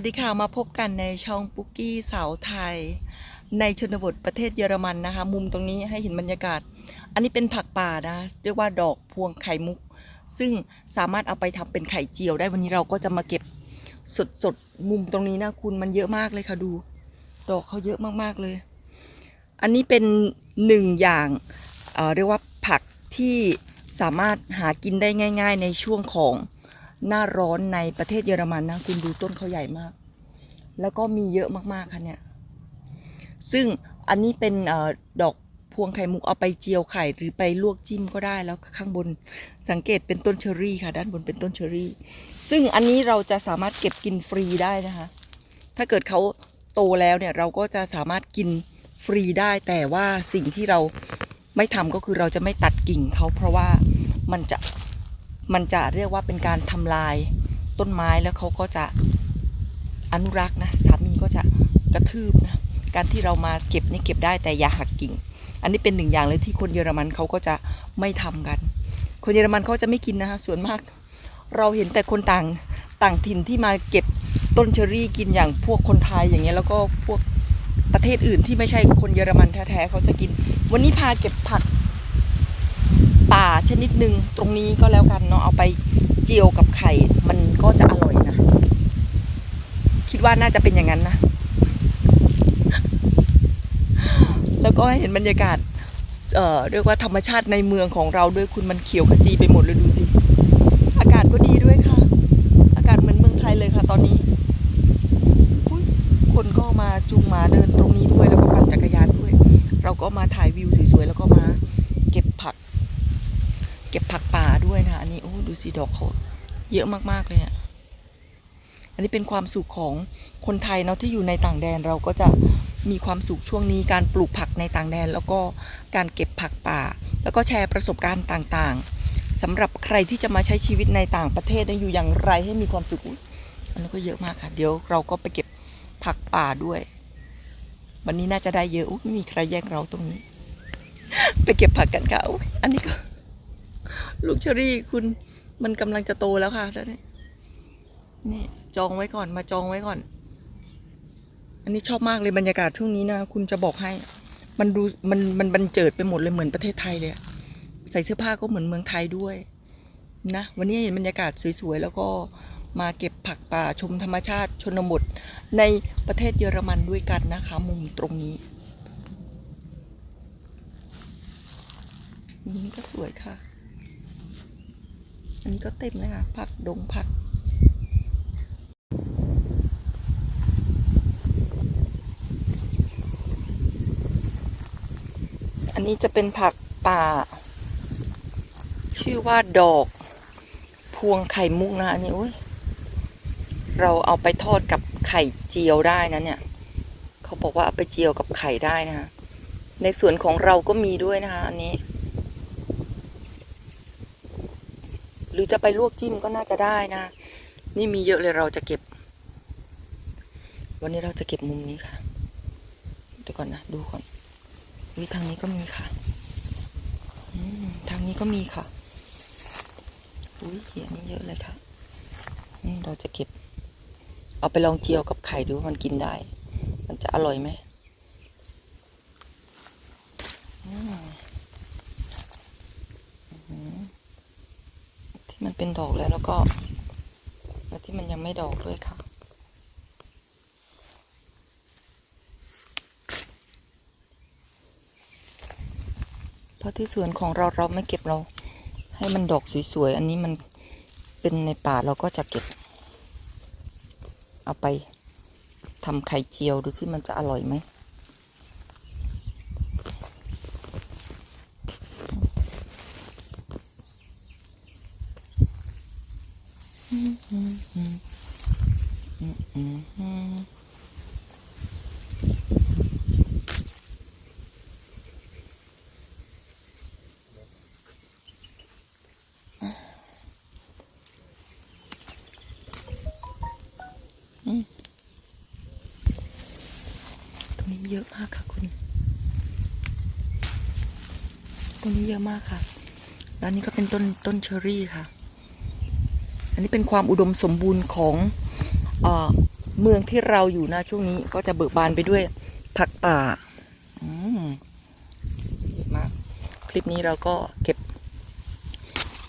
วัสดีค่ะมาพบกันในช่องปุกกี้สาวไทย ในชนบทประเทศเยอรมันนะคะ มุมตรงนี้ให้เห็นบรรยากาศ อันนี้เป็นผักป่านะเรียกว่าดอกพวงไข่มุก ซึ่งสามารถเอาไปทำเป็นไข่เจียวได้วันนี้เราก็จะมาเก็บสดสดๆมุมตรงนี้นะคุณมันเยอะมากเลยค่ะดู ดอกเขาเยอะมากๆเลย อันนี้เป็นหนึ่งอย่างเเรียกว่าผักที่สามารถหากินได้ง่าย ๆ ในช่วงของ หน้าร้อนในประเทศเยอรมันนะ คุณดูต้นเขาใหญ่มาก แล้วก็มีเยอะมากๆค่ะเนี่ย ซึ่งอันนี้เป็นอดอกพวงไข่มุกเอาไปเจียวไข่หรือไปลวกจิ้มก็ได้แล้วข้างบนสังเกตเป็นต้นเชอรี่ค่ะ ด้านบนเป็นต้นเชอรี่ ซึ่งอันนี้เราจะสามารถเก็บกินฟรีได้นะคะ ถ้าเกิดเขาโตแล้วเนี่ยเราก็จะสามารถกินฟรีได้แต่ว่าสิ่งที่เราไม่ทำก็คือเราจะไม่ตัดกิ่งเขาเพราะว่ามันจะ มันจะเรียกว่าเป็นการทำลายต้นไม้แล้วเขาก็จะอนุรักษ์นะสามีก็จะกระทืบนะการที่เรามาเก็บนี่เก็บได้แต่อย่าหักกิ่ง อันนี้เป็นหนึ่งอย่างเลยที่คนเยอรมันเขาก็จะไม่ทำกัน คนเยอรมันเขาจะไม่กินนะคะส่วนมาก เราเห็นแต่คนต่างต่างถิ่นที่มาเก็บต้นเชอรี่กินอย่างพวกคนไทยอย่างเงี้ยแล้วก็พวกประเทศอื่นที่ไม่ใช่คนเยอรมันแท้ๆเขาจะกิน วันนี้พาเก็บผัก ป่าชนิดหนึ่งตรงนี้ก็แล้วกันเนาะเอาไปเจียวกับไข่ มันก็จะอร่อยนะ คิดว่าน่าจะเป็นอย่างนั้นนะ แล้วก็ให้เห็นบรรยากาศเอ่อเรียกว่าธรรมชาติในเมืองของเราด้วยคุณมันเขียวขจีไปหมดเลยดูสิอากาศก็ดีด้วยค่ะ อากาศเหมือนเมืองไทยเลยค่ะ ตอนนี้คนก็มาจูงหมาเดินตรงนี้ด้วยแล้วก็ปั่นจักรยานด้วย เราก็มาถ่ายวิวสวยๆแล้วก็มา เก็บผักป่าด้วยนะอันนี้โอ้ดูสิดอกเขาเยอะมากๆเลยอะอันนี้เป็นความสุขของคนไทยเนาะที่อยู่ในต่างแดนเราก็จะมีความสุขช่วงนี้การปลูกผักในต่างแดน แล้วก็การเก็บผักป่า แล้วก็แชร์ประสบการณ์ต่างๆสำหรับใครที่จะมาใช้ชีวิตในต่างประเทศเนี่ยอยู่อย่างไรให้มีความสุขอันนี้ก็เยอะมากค่ะ เดี๋ยวเราก็ไปเก็บผักป่าด้วย วันนี้น่าจะได้เยอะอไม่มีใครแย่งเราตรงนี้ ไปเก็บผักกันค่ะอันนี้ก็ ลูกเชอรี่คุณมันกำลังจะโตแล้วค่ะแล้วนี่นี่จองไว้ก่อนมาจองไว้ก่อน อันนี้ชอบมากเลยบรรยากาศช่วงนี้นะ คุณจะบอกให้ มันดูมันมันบันเจิดไปหมดเลยเหมือนประเทศไทยเลยใส่เสื้อผ้าก็เหมือนเมืองไทยด้วยนะวันนี้เห็นบรรยากาศสวยๆแล้วก็มาเก็บผักป่าชมธรรมชาติชนบทในประเทศเยอรมันด้วยกันนะคะ มุมตรงนี้นี้ก็สวยค่ะ อันนี้ก็เต็มเลยค่ะ ผักดงผักอันนี้จะเป็นผักป่า ชื่อว่าดอก พวงไข่มุกนะอันนี้อุ้ยเราเอาไปทอดกับไข่เจียวได้นะเนี่ย เขาบอกว่าเอาไปเจียวกับไข่ได้นะคะในส่วนของเราก็มีด้วยนะคะ อันนี้ หรือจะไปลวกจิ้มก็น่าจะได้นะ นี่มีเยอะเลยเราจะเก็บ วันนี้เราจะเก็บมุมนี้ค่ะเดี๋ยวก่อนนะดูก่อนวิทางนี้ก็มีค่ะอืมทางนี้ก็มีค่ะอุ้ยเหียนี่เยอะเลยค่ะนี่เราจะเก็บ เอาไปลองเจียวกับไข่ดูว่ามันกินได้ มันจะอร่อยไหมอืมอืมที่ มันเป็นดอกแล้วแล้วก็แล้วที่มันยังไม่ดอกด้วยค่ะ เพราะที่สวนของเราเราไม่เก็บเรา ให้มันดอกสวยๆ อันนี้มันเป็นในป่าเราก็จะเก็บ เอาไปทำไข่เจียวดูสิมันจะอร่อยไหม ตรงนี้เยอะมากค่ะคุณ ตรงนี้เยอะมากค่ะแล้วนี่ก็เป็นต้นต้นเชอรี่ค่ะ อันนี้เป็นความอุดมสมบูรณ์ของเอเมืองที่เราอยู่นะช่วงนี้ก็จะเบิกบานไปด้วยผักป่าอืมเยอะมาก คลิปนี้เราก็เก็บ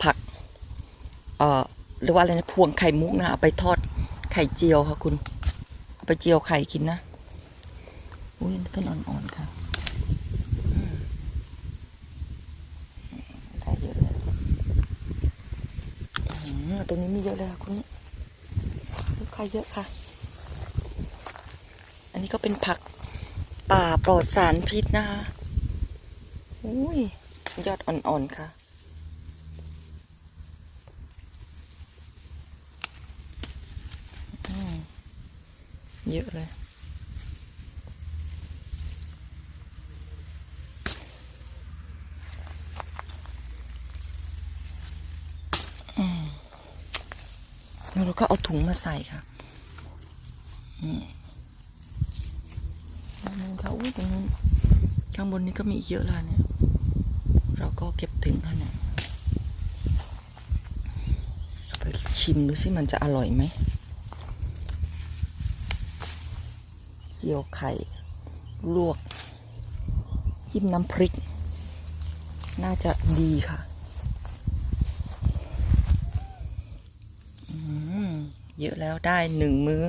ผัก เอ่อหรือว่าอะไรนะพวงไข่มุกนะเอาไปทอดไข่เจียวค่ะคุณ เอาไปเจียวไข่กินนะ อุ้ยต้นอ่อนๆค่ะได้เยอะเลยอืมตรงนี้มีเยอะเลยค่ะคุณลูกค้าเยอะค่ะ อันนี้ก็เป็นผักป่าปลอดสารพิษนะคะอุ้ยยอดอ่อนๆค่ะเยอะเลย แล้วเราก็เอาถุงมาใส่ค่ะอืมตรงนู้นค่ะอุ้ยตรงนู้นข้างบนนี้ก็มีเยอะเลยเนี่ย เราก็เก็บถึงค่ะเนี่ยเอาไปชิมดูสิมันจะอร่อยไหมเจียวไข่ ลวกจิ้มน้ำพริก น่าจะดีค่ะ อืม เยอะแล้วได้หนึ่งมื้อ